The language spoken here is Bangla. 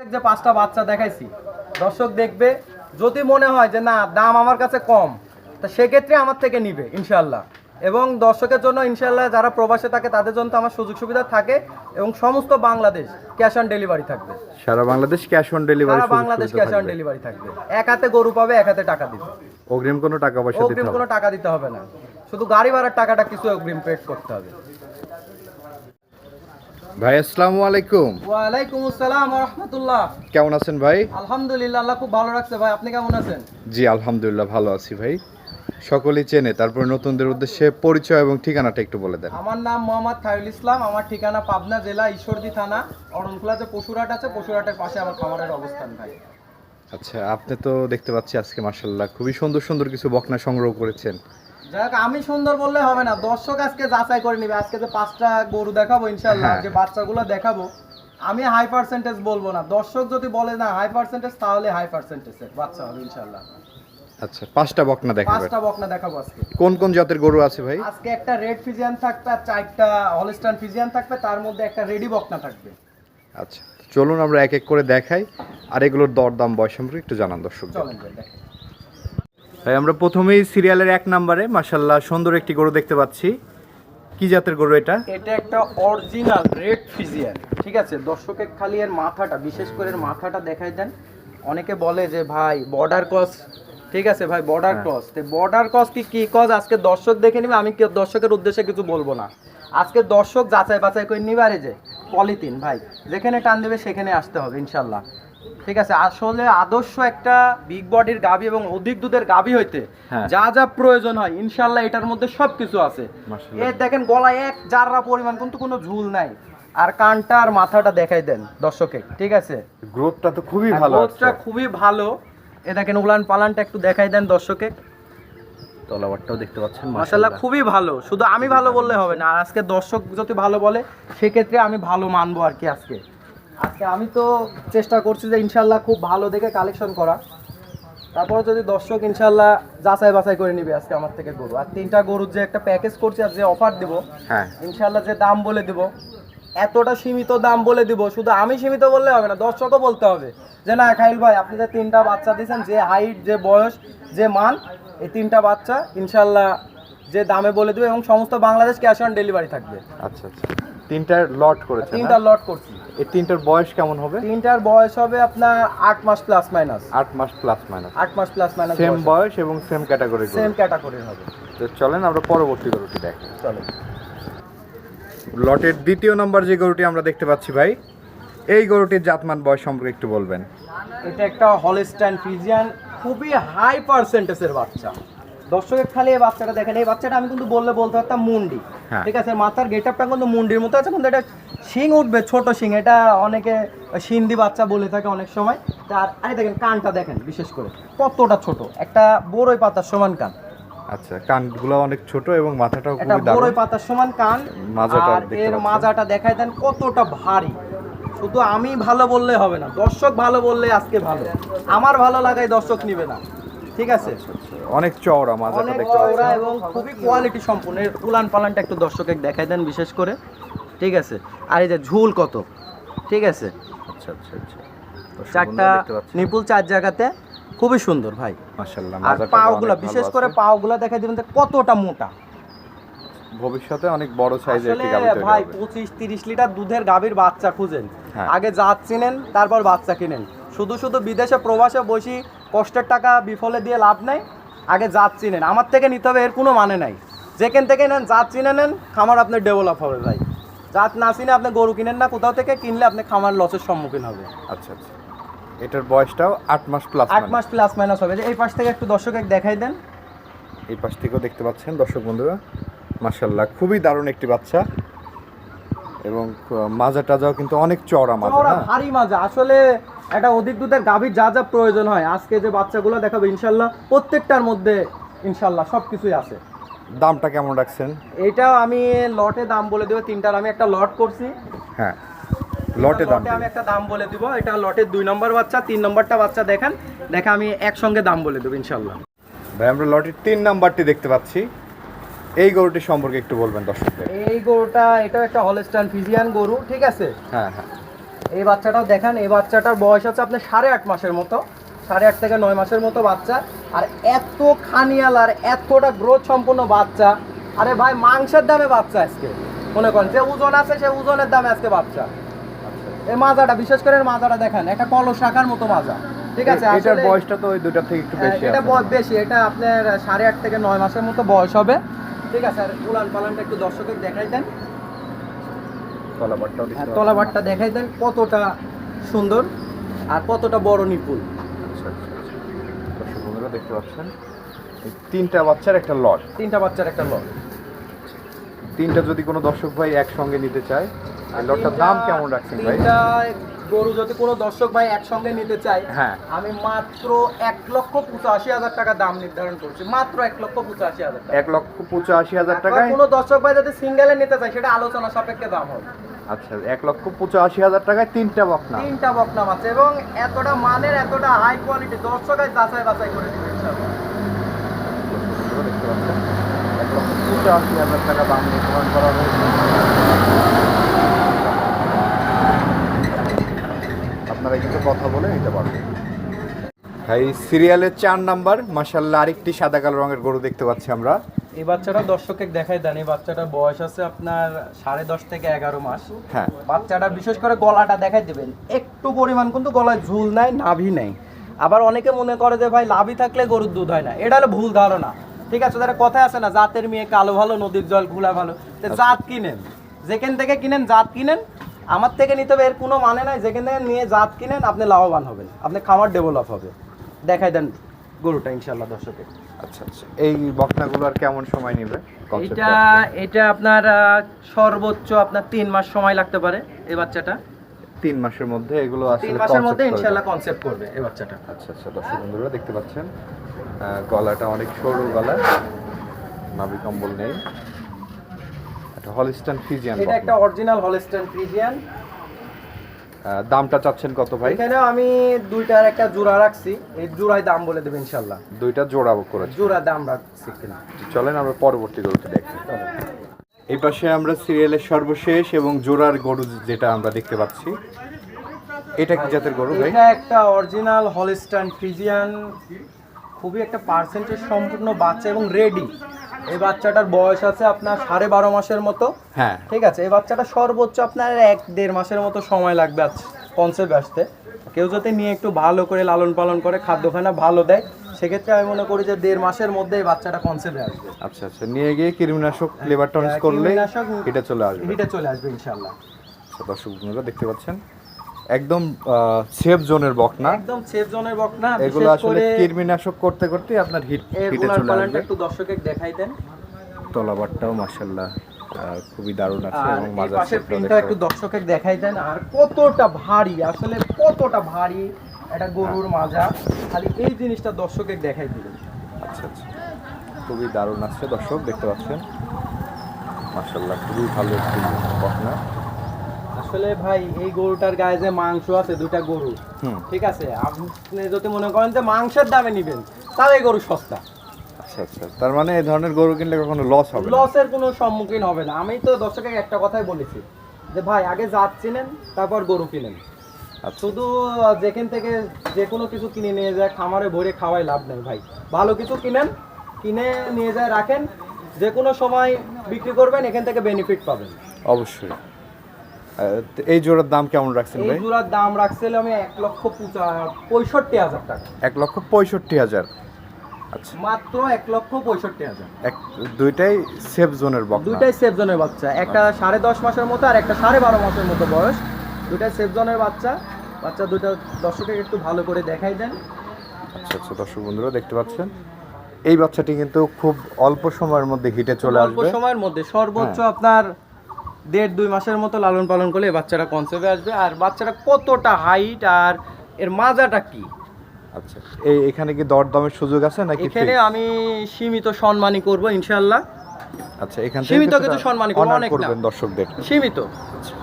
যে পাঁচটা বাচ্চা দেখাইছি দর্শক দেখবে যদি মনে হয় যে না দাম আমার কাছে কম তা সেক্ষেত্রে আমার থেকে নিবে ইনশাল্লাহ এবং দর্শকের জন্য ইনশাল্লাহ যারা প্রবাসে থাকে তাদের জন্য তো আমার সুযোগ সুবিধা থাকে এবং সমস্ত বাংলাদেশ ক্যাশ অন ডেলিভারি থাকবে। সারা বাংলাদেশ ক্যাশ অন ডেলিভারি সারা বাংলাদেশ ক্যাশ অন ডেলিভারি থাকবে। এক হাতে গরু পাবে এক হাতে টাকা দিবে। অগ্রিম কোনো টাকা পয়সা দিতে অগ্রিম কোনো টাকা দিতে হবে না। শুধু গাড়ি ভাড়ার টাকাটা কিছু অগ্রিম পেড করতে হবে। ভাই আসসালামু আলাইকুম। ওয়া আলাইকুম আসসালাম রহমতুল্লাহ। কেমন আছেন ভাই? আলহামদুলিল্লাহ আল্লাহ খুব ভালো রাখছে ভাই। আপনি কেমন আছেন? জি আলহামদুলিল্লাহ ভালো আছি ভাই। সকলেই চেনে তারপর নতুনদের উদ্দেশ্যে পরিচয় এবং ঠিকানাটা একটু বলে দেন। আমার নাম মোহাম্মদ খায়রুল ইসলাম আমার ঠিকানা পাবনা জেলা ঈশ্বরদী থানা অরণখোলা যে পশুরহাট আছে পশুরহাটের পাশে আমার খামারের অবস্থান ভাই। আচ্ছা আপনি তো দেখতে পাচ্ছি আজকে মার্শাল্লাহ খুবই সুন্দর সুন্দর কিছু বকনা সংগ্রহ করেছেন। যাক আমি সুন্দর বললে হবে না। দর্শক আজকে যাচাই করে নিবে। আজকে যে পাঁচটা গরু দেখাবো ইনশাল্লাহ হ্যাঁ। যে বাচ্চাগুলো দেখাবো। আমি হাই পার্সেন্টেজ বলব না। দর্শক যদি বলে না হাই পার্সেন্টেজ তাহলে হাই পার্সেন্টেজের বাচ্চা হবে ইনশাল্লাহ আচ্ছা পাঁচটা বকনা দেখাবেন পাঁচটা বকনা দেখাবো আজকে। কোন কোন জাতের গরু আছে ভাই? আজকে একটা রেড ফিজিয়ান থাকবে আর চারটা ফিজিয়ান থাকবে। তার মধ্যে একটা রেডি বকনা থাকবে। আচ্ছা চলুন আমরা এক এক করে দেখাই। আর এগুলোর দরদাম বয়স সম্পর্কে একটু জানান দর্শক চলেন ভাই ভাই আমরা প্রথমেই সিরিয়ালের এক নম্বরে মার্শাল্লাহ সুন্দর একটি গরু দেখতে পাচ্ছি। কি জাতের গরু এটা? এটা একটা অরিজিনাল রেড ফিজিয়ান ঠিক আছে? দর্শকের খালি এর মাথাটা বিশেষ করে এর মাথাটা দেখাই দেন। অনেকে বলে যে ভাই বর্ডার ক্রস ঠিক আছে ভাই বর্ডার হ্যাঁ। ক্রস তো বর্ডার ক্রস কি কি কজ আজকে দর্শক দেখে নিবে আমি কি দর্শকের উদ্দেশ্যে কিছু বলব না। আজকে দর্শক যাচাই বাছাই করে নিবারে যে পলিথিন ভাই যেখানে টান দেবে সেখানে আসতে হবে ইনশাল্লাহ ঠিক আছে আসলে আদর্শ একটা বিগ বডির গাবি এবং অধিক দুধের গাবি হইতে হ্যাঁ। যা যা প্রয়োজন হয় ইনশাল্লাহ এটার মধ্যে সব কিছু আছে। মাশাআল্লাহ। এর দেখেন গলায় এক জাররা পরিমাণ কিন্তু কোনো ঝুল নাই। আর কানটা আর মাথাটা দেখাই দেন দর্শকে ঠিক আছে? গ্রোথটা তো খুবই ভালো গ্রোথটা খুবই ভালো। এ দেখেন উলান পালানটা একটু দেখাই দেন দর্শকে। তলাবারটাও দেখতে পাচ্ছেন মাশাল্লাহ খুবই ভালো। শুধু আমি ভালো বললে হবে না আর আজকে দর্শক যদি ভালো বলে সেক্ষেত্রে আমি ভালো মানবো আর কি আজকে। আজকে আমি তো চেষ্টা করছি যে ইনশাল্লাহ খুব ভালো দেখে কালেকশন করা। তারপরে যদি দর্শক ইনশাল্লাহ যাচাই বাছাই করে নিবে আজকে আমার থেকে গরু। আর তিনটা গরুর যে একটা প্যাকেজ করছি আর যে অফার দেবো হ্যাঁ। ইনশাল্লাহ যে দাম বলে দিব এতটা সীমিত দাম বলে দিব শুধু আমি সীমিত বললে হবে না দর্শকও বলতে হবে যে না খাইল ভাই আপনি যে তিনটা বাচ্চা দিয়েছেন যে হাইট যে বয়স যে মান এই তিনটা বাচ্চা ইনশাল্লাহ যে দামে বলে দেবে এবং সমস্ত বাংলাদেশ ক্যাশ অন ডেলিভারি থাকবে। আচ্ছা আচ্ছা। তিনটার লট করেছেন তিনটা লট করছি। এই তিনটার বয়স কেমন হবে? তিনটার বয়স হবে আপনার আট মাস প্লাস মাইনাস আট মাস প্লাস মাইনাস আট মাস প্লাস মাইনাস সেম বয়স এবং সেম ক্যাটাগরি সেম ক্যাটাগরির হবে। তো চলেন আমরা পরবর্তী গরুটি দেখি। চলো লটের দ্বিতীয় নম্বর যে গরুটি আমরা দেখতে পাচ্ছি ভাই এই গরুটির জাতমান বয়স সম্পর্কে একটু বলবেন। এটা একটা হলস্টাইন ফিজিয়ান খুবই হাই পার্সেন্টেজের বাচ্চা। দর্শকের খালি এই বাচ্চাটা দেখেন। এই বাচ্চাটা আমি কিন্তু বললে বলতে পারতাম মুন্ডি। ঠিক আছে মাথার গেটআপটা কিন্তু মুন্ডির মতো আছে কিন্তু এটা শিং উঠবে ছোট শিং এটা অনেকে সিন্ধি বাচ্চা বলে থাকে অনেক সময়। তার আরে দেখেন কানটা দেখেন বিশেষ করে কতটা ছোট একটা বড়ই পাতার সমান কান। আচ্ছা কানগুলো অনেক ছোট এবং মাথাটাও খুবই দারুণ। বড়ই পাতার সমান কান। মাজাটা এর। মাজাটা দেখাই দেন কতটা ভারী। শুধু আমি ভালো বললে হবে না দর্শক ভালো বললে আজকে ভালো। আমার ভালো লাগাই দর্শক নিবে না। ঠিক আছে? অনেক চওড়া মাজাটা দেখতে চওড়া এবং খুবই কোয়ালিটি সম্পূর্ণ। এর উলান পালানটা একটু দর্শকে দেখাই দেন বিশেষ করে। ঠিক আছে? আর এই যে ঝুল কত? ঠিক আছে? আচ্ছা আচ্ছা আচ্ছা। চারটা নিপুল চার জায়গাতে খুবই সুন্দর ভাই। মাশাআল্লাহ আর পাওগুলা বিশেষ করে পাওগুলা দেখাই দিবেন কতটা মোটা। ভবিষ্যতে অনেক বড় সাইজের একটি গাভী তৈরি ভাই হবে। পঁচিশ তিরিশ লিটার দুধের গাভীর বাচ্চা খুঁজেন। হ্যাঁ। আগে জাত চিনেন তারপর বাচ্চা কিনেন। শুধু শুধু বিদেশে প্রবাসে বসি কষ্টের টাকা বিফলে দিয়ে লাভ নাই আগে জাত চিনেন আমার থেকে নিতে হবে এর কোনো মানে নাই। যেখান থেকে নেন জাত চিনে নেন খামার আপনার ডেভেলপ হবে ভাই। জাত না চিনে আপনি গরু কিনেন না কোথাও থেকে কিনলে আপনি খামার লসের সম্মুখীন হবে। আচ্ছা আচ্ছা। এটার বয়সটাও আট মাস প্লাস আট মাস প্লাস মাইনাস হবে। যে এই পাশ থেকে একটু দর্শকে দেখাই দেন। এই পাশ থেকেও দেখতে পাচ্ছেন দর্শক বন্ধুরা মাশাল্লাহ খুবই দারুণ একটি বাচ্চা। এবং মাজা টাজাও কিন্তু অনেক চওড়া মাজা হ্যাঁ? ভারী মাজা। আসলে একটা অধিক দুধের গাভীর যা যা প্রয়োজন হয়। আজকে যে বাচ্চাগুলো দেখাবে ইনশাল্লাহ প্রত্যেকটার মধ্যে ইনশাল্লাহ সব কিছুই আছে। দামটা কেমন রাখছেন? এইটাও আমি লটে দাম বলে দেবো তিনটার আমি একটা লট করছি। হ্যাঁ লটে দাম। আমি একটা দাম বলে দিব এটা লটের দুই নম্বর বাচ্চা তিন নম্বরটা বাচ্চা দেখেন দেখে আমি একসঙ্গে দাম বলে দেবো ইনশাল্লাহ। ভাই আমরা লটের তিন নাম্বারটি দেখতে পাচ্ছি। এই গরুটি সম্পর্কে একটু বলবেন দর্শকদের। এই গরুটা এটাও একটা হলস্টান ফিজিয়ান গরু ঠিক আছে? হ্যাঁ হ্যাঁ। এই বাচ্চাটাও দেখেন এই বাচ্চাটার বয়স আছে আপনার সাড়ে আট মাসের মতো। সাড়ে আট থেকে নয় মাসের মতো বাচ্চা। আর এত খানিয়াল আর এতটা গ্রোথ সম্পূর্ণ বাচ্চা। আরে ভাই মাংসের দামে বাচ্চা আজকে। মনে করেন যে ওজন আছে সে ওজনের দামে আজকে বাচ্চা। এই মাজাটা বিশেষ করে মাজাটা দেখেন একটা কলস শাখার মতো মাজা। ঠিক আছে এটার বয়সটা তো ওই দুটার থেকে একটু হ্যাঁ, বেশি এটা বয়স বেশি এটা আপনার সাড়ে আট থেকে নয় মাসের মতো বয়স হবে। ঠিক আছে আর উলান পালানটা একটু দর্শকের দেখাই দেন। তলাবারটাও। তলাবারটা দেখাই দেন কতটা সুন্দর আর কতটা বড় নিপুল আচ্ছা, আচ্ছা, আচ্ছা। বন্ধুরা দেখতে পাচ্ছেন? তিনটা বাচ্চার একটা লট। তিনটা বাচ্চার একটা লট। তিনটা যদি কোনো দর্শক ভাই একসঙ্গে নিতে চায় লটটার দাম কেমন রাখছেন ভাই? গরু যদি কোনো দর্শক ভাই একসঙ্গে নিতে চায় হ্যাঁ। আমি মাত্র এক লক্ষ পঁচাশি হাজার টাকা দাম নির্ধারণ করছি। মাত্র এক লক্ষ পঁচাশি হাজার এক লক্ষ পঁচাশি হাজার টাকায়? কোনো দর্শক ভাই যদি সিঙ্গেলে নিতে চায় সেটা আলোচনা সাপেক্ষে দাম হবে। আচ্ছা এক লক্ষ পঁচাশি হাজার টাকায় তিনটা বকনা। তিনটা বকনাম আছে এবং এতটা মানের এতটা হাই কোয়ালিটি দর্শকের যাচাই বাছাই করে দিবে ইনশাআল্লাহ। বন্ধুরা দেখতে পাচ্ছেন এক লক্ষ পঁচাশি হাজার টাকা দাম নির্ধারণ করা হয়েছে আপনারা কিন্তু কথা বলে নিতে পারবেন। ভাই সিরিয়ালের চার নাম্বার মাসাল্লাহ আরেকটি সাদা কালো রঙের গরু দেখতে পাচ্ছি আমরা। এই বাচ্চাটা দর্শককে দেখাই দেন এই বাচ্চাটার বয়স আছে আপনার সাড়ে দশ থেকে এগারো মাস। হ্যাঁ। বাচ্চাটা বিশেষ করে গলাটা দেখাই দেবেন একটু পরিমাণ কিন্তু গলায় ঝুল নাই নাভি নেই। আবার অনেকে মনে করে যে ভাই লাভি থাকলে গরুর দুধ হয় না। এটা হলো ভুল ধারণা। ঠিক আছে তারা কথা আছে না জাতের মেয়ে কালো ভালো নদীর জল ঘুলা ভালো। তো জাত কিনেন যেখান থেকে কিনেন জাত কিনেন। আমার থেকে নিতে হবে এর কোনো মানে নাই যেখান থেকে নিয়ে জাত কিনেন আপনি লাভবান হবেন। আপনি খামার ডেভেলপ হবে। দেখাই দেন গরুটা ইনশাল্লাহ দর্শকের আচ্ছা আচ্ছা। এই বকনাগুলো আর কেমন সময় নেবে? এটা এটা আপনার সর্বোচ্চ আপনার তিন মাস সময় লাগতে পারে এই বাচ্চাটা। তিন মাসের মধ্যে এগুলো আসলে মাসের মধ্যে করে ইনশাল্লাহ কনসেপ্ট করবে এই বাচ্চাটা। আচ্ছা আচ্ছা দর্শক বন্ধুরা দেখতে পাচ্ছেন গলাটা অনেক সরু গলা নাভি কম্বল নেই। একটা হলিস্টান ফিজিয়ান এটা একটা অরিজিনাল হলস্টেন ফ্রিজিয়ান দামটা চাচ্ছেন কত ভাই? এখানে আমি দুইটার একটা জোড়া রাখছি। এই জোড়ায় দাম বলে দেবে ইনশাল্লাহ। দুইটা জোড়াবো করেছি জোড়া দাম রাখছি কিনা চলেন আমরা পরবর্তী গরুতে দেখি। এই পাশে আমরা সিরিয়ালের সর্বশেষ এবং জোড়ার গরু যেটা আমরা দেখতে পাচ্ছি। এটা কি জাতের গরু ভাই? এটা একটা অরিজিনাল হলস্টাইন ফ্রিজিয়ান খুবই একটা পার্সেন্টেজ সম্পূর্ণ বাচ্চা এবং রেডি এই বাচ্চাটার বয়স আছে আপনার সাড়ে বারো মাসের মতো। হ্যাঁ। ঠিক আছে এই বাচ্চাটা সর্বোচ্চ আপনার এক দেড় মাসের মতো সময় লাগবে কনসেপ্ট আসতে। কেউ যদি নিয়ে একটু ভালো করে লালন পালন করে খাদ্যখানা ভালো দেয় সেক্ষেত্রে আমি মনে করি যে দেড় মাসের মধ্যে এই বাচ্চাটা কনসেপ্টে আসবে। আচ্ছা আচ্ছা নিয়ে গিয়ে কীটনাশক লেবার টনিস করলে কীটনাশক এটা চলে আসবে। হিটে চলে আসবে ইনশাল্লাহ আচ্ছা, দর্শক বন্ধুরা দেখতে পাচ্ছেন? একদম সেফ জোনের বকনা। একদম সেফ জোনের বকনা। এগুলো আসলে কীটনাশক করতে করতে আপনার হিট হিটে চলে আসবে। একটু দর্শকের দেখাই দেন। তলাবারটাও মাশাল্লাহ খুবই দারুণ আছে এবং এই মাজার পাশের প্রিন্টটা একটু দর্শকের দেখাই দেন আর কতটা ভারী আসলে কতটা ভারী একটা গরুর মাজা। খালি এই জিনিসটা দর্শকের দেখাই দিবেন আচ্ছা আচ্ছা। খুবই দারুণ আছে দর্শক দেখতে পাচ্ছেন। মাশাল্লাহ খুবই ভালো একটি বকনা। আসলে ভাই এই গরুটার গায়ে যে মাংস আছে দুইটা গরু ঠিক আছে? আপনি যদি মনে করেন যে মাংসের দামে নিবেন তাহলে এই গরু সস্তা। আচ্ছা আচ্ছা। তার মানে এই ধরনের গরু কিনলে কখনো লস হবে লসের কোনো সম্মুখীন হবে না। আমি তো দর্শকের একটা কথাই বলেছি যে ভাই আগে জাত চিনেন তারপর গরু কিনেন। আচ্ছা। শুধু যেখান থেকে যে কোনো কিছু কিনে নিয়ে যায় খামারে ভরে খাওয়াই লাভ নেই ভাই। ভালো কিছু কিনেন কিনে নিয়ে যায় রাখেন যে কোনো সময় বিক্রি করবেন এখান থেকে বেনিফিট পাবেন। অবশ্যই। এই জোড়ার দাম কেমন রাখছেন এই ভাই? জোড়ার দাম রাখছিল আমি এক লক্ষ পঁয়ষট্টি হাজার টাকা। এক লক্ষ পঁয়ষট্টি হাজার। আচ্ছা। মাত্র এক লক্ষ পঁয়ষট্টি হাজার। এক দুইটাই সেফ জোনের বকনা দুইটাই সেফ জনের বাচ্চা। একটা সাড়ে দশ মাসের মতো আর একটা সাড়ে বারো মাসের মতো বয়স। দুইটাই সেফ জনের বাচ্চা। বাচ্চা দুইটা দর্শকের একটু ভালো করে দেখাই দেন। আচ্ছা আচ্ছা দর্শক বন্ধুরা দেখতে পাচ্ছেন? এই বাচ্চাটি কিন্তু খুব অল্প সময়ের মধ্যে হিটে চলে আসবে। হ্যাঁ। সময়ের মধ্যে সর্বোচ্চ আপনার দেড় দুই মাসের মতো লালন পালন করলে বাচ্চারা বাচ্চাটা কনসেপ্টে আসবে। আর বাচ্চারা কতটা হাইট আর এর মাজাটা কি? আচ্ছা এই এখানে কি দর দামের সুযোগ আছে নাকি এখানে আমি সীমিত সম্মানই করব ইনশাআল্লাহ। আচ্ছা এখানে থেকে সীমিত কিন্তু কিছু করব করব, অনেক। করবেন দর্শকদের। সীমিত। আচ্ছা।